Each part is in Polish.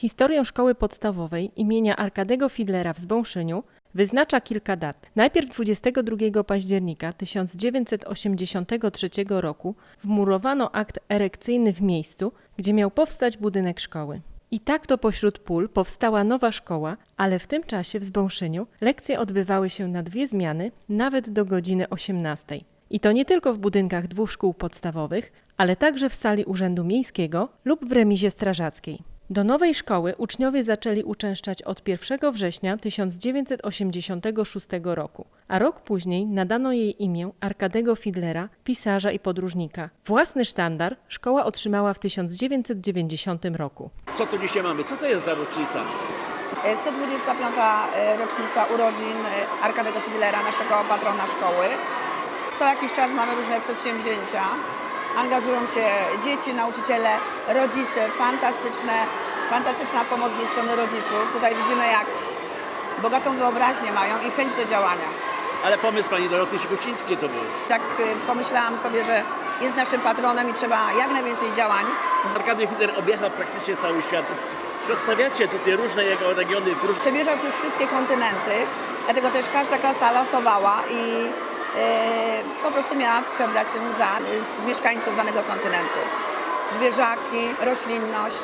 Historię szkoły podstawowej imienia Arkadego Fidlera w Zbąszyniu wyznacza kilka dat. Najpierw 22 października 1983 roku wmurowano akt erekcyjny w miejscu, gdzie miał powstać budynek szkoły. I tak to pośród pól powstała nowa szkoła, ale w tym czasie w Zbąszyniu lekcje odbywały się na dwie zmiany, nawet do godziny 18. I to nie tylko w budynkach dwóch szkół podstawowych, ale także w sali Urzędu Miejskiego lub w remizie strażackiej. Do nowej szkoły uczniowie zaczęli uczęszczać od 1 września 1986 roku, a rok później nadano jej imię Arkadego Fidlera, pisarza i podróżnika. Własny sztandar szkoła otrzymała w 1990 roku. Co tu dzisiaj mamy? Co to jest za rocznica? 125. e, rocznica urodzin e, Arkadego Fidlera, naszego patrona szkoły. Co jakiś czas mamy różne przedsięwzięcia. Angażują się dzieci, nauczyciele, rodzice. Fantastyczne, fantastyczna pomoc ze strony rodziców. Tutaj widzimy, jak bogatą wyobraźnię mają i chęć do działania. Ale pomysł pani Doroty Sikucińskiej to był. Tak e, pomyślałam sobie, że jest naszym patronem i trzeba jak najwięcej działań Arkady Fider objechał praktycznie cały świat. Przedstawiacie tutaj różne jego regiony. róż- przemierzał przez wszystkie kontynenty, dlatego też każda klasa losowała i e, po prostu miała przebrać się za, z mieszkańców danego kontynentu. Zwierzaki, roślinność,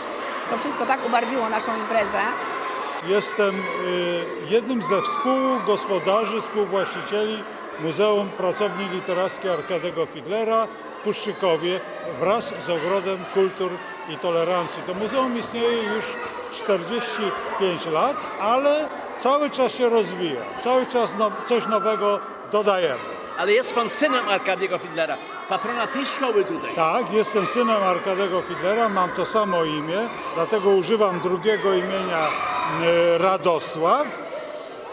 to wszystko tak ubarwiło naszą imprezę. Jestem y, jednym ze współgospodarzy, współwłaścicieli Muzeum Pracowni Literackiej Arkadego Fidlera w Puszczykowie wraz z Ogrodem Kultur i Tolerancji. To muzeum istnieje już 45 lat, ale cały czas się rozwija, cały czas coś nowego dodajemy. Ale jest pan synem Arkadiego Fidlera, patrona tej szkoły tutaj. Tak, jestem synem Arkadego Fidlera, mam to samo imię, dlatego używam drugiego imienia e, Radosław.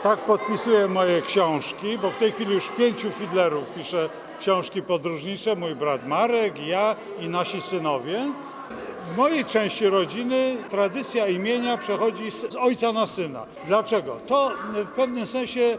Tak podpisuję moje książki, bo w tej chwili już pięciu Fidlerów pisze książki podróżnicze, mój brat Marek, ja i nasi synowie. W mojej części rodziny tradycja imienia przechodzi z ojca na syna. Dlaczego? To w pewnym sensie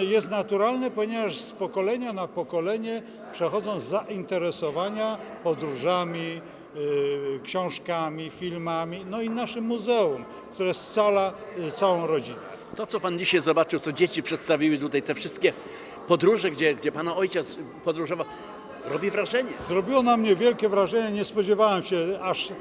jest naturalne, ponieważ z pokolenia na pokolenie przechodzą zainteresowania podróżami, y, książkami, filmami, no i naszym muzeum, które scala y, całą rodzinę. To, co pan dzisiaj zobaczył, co dzieci przedstawiły tutaj, te wszystkie podróże, gdzie, gdzie pana ojciec podróżował, robi wrażenie. Zrobiło na mnie wielkie wrażenie, nie spodziewałem się aż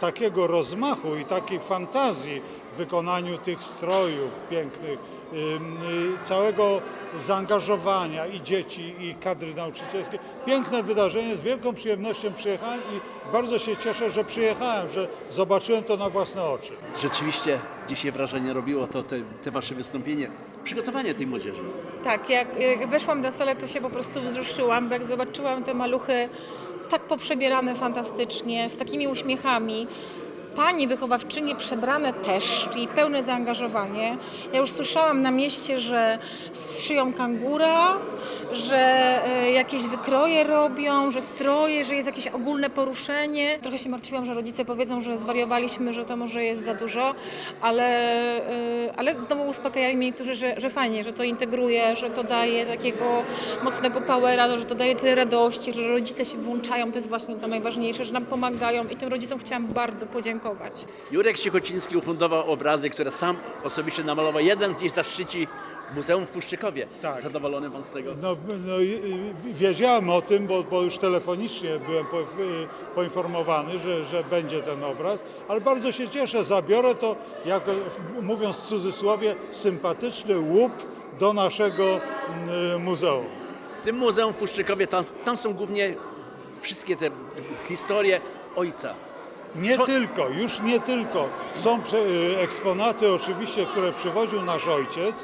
takiego rozmachu i takiej fantazji wykonaniu tych strojów pięknych, y, całego zaangażowania i dzieci, i kadry nauczycielskiej. Piękne wydarzenie, z wielką przyjemnością przyjechałem i bardzo się cieszę, że przyjechałem, że zobaczyłem to na własne oczy. Rzeczywiście dzisiaj wrażenie robiło to te, te wasze wystąpienie, przygotowanie tej młodzieży. Tak, jak, jak weszłam do sali, to się po prostu wzruszyłam, bo jak zobaczyłam te maluchy tak poprzebierane fantastycznie, z takimi uśmiechami. Panie wychowawczynie przebrane też, czyli pełne zaangażowanie. Ja już słyszałam na mieście, że szyją kangura, że jakieś wykroje robią, że stroje, że jest jakieś ogólne poruszenie. Trochę się martwiłam, że rodzice powiedzą, że zwariowaliśmy, że to może jest za dużo, ale, e, ale znowu uspokajali mnie niektórzy, że, że fajnie, że to integruje, że to daje takiego mocnego powera, że to daje tyle radości, że rodzice się włączają, to jest właśnie to najważniejsze, że nam pomagają i tym rodzicom chciałam bardzo podziękować. Jurek Cichociński ufundował obrazy, które sam osobiście namalował. Jeden gdzieś zaszczyci Muzeum w Puszczykowie. Tak. Zadowolony pan z tego? No, no, i- i- wiedziałem o tym, bo, bo już telefonicznie byłem po, y, poinformowany, że, że będzie ten obraz, ale bardzo się cieszę. Zabiorę to, jako, mówiąc w cudzysłowie, sympatyczny łup do naszego y, muzeum. W tym Muzeum w Puszczykowie, tam, tam są głównie wszystkie te historie ojca. Nie Co- tylko, już nie tylko. Są y, eksponaty oczywiście, które przywoził nasz ojciec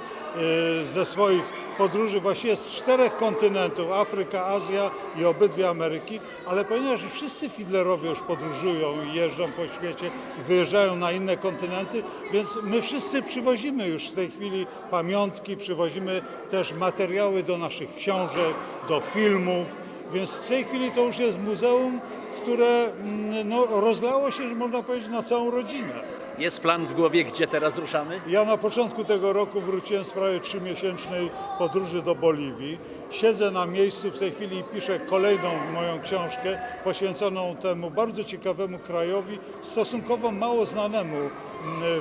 ze swoich podróży właściwie z czterech kontynentów, Afryka, Azja i obydwie Ameryki, ale ponieważ wszyscy Fidlerowie już podróżują i jeżdżą po świecie wyjeżdżają na inne kontynenty, więc my wszyscy przywozimy już w tej chwili pamiątki, przywozimy też materiały do naszych książek, do filmów, więc w tej chwili to już jest muzeum, które mm, no, rozlało się, że można powiedzieć, na całą rodzinę. Jest plan w głowie, gdzie teraz ruszamy? Ja na początku tego roku wróciłem z prawie trzymiesięcznej podróży do Boliwii. siedzę na miejscu w tej chwili i piszę kolejną moją książkę poświęconą temu bardzo ciekawemu krajowi, stosunkowo mało znanemu mm,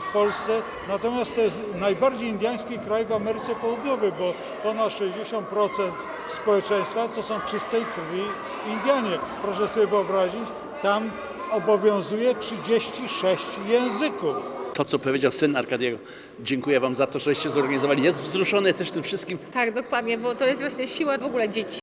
w Polsce. Natomiast to jest najbardziej indyjski kraj w Ameryce Południowej, bo ponad 60% społeczeństwa to są czystej krwi Indianie. Proszę sobie wyobrazić, tam obowiązuje 36 języków. To, co powiedział syn Arkadiego, dziękuję Wam za to, żeście zorganizowali. Jest wzruszony też tym wszystkim. Tak, dokładnie, bo to jest właśnie siła w ogóle dzieci.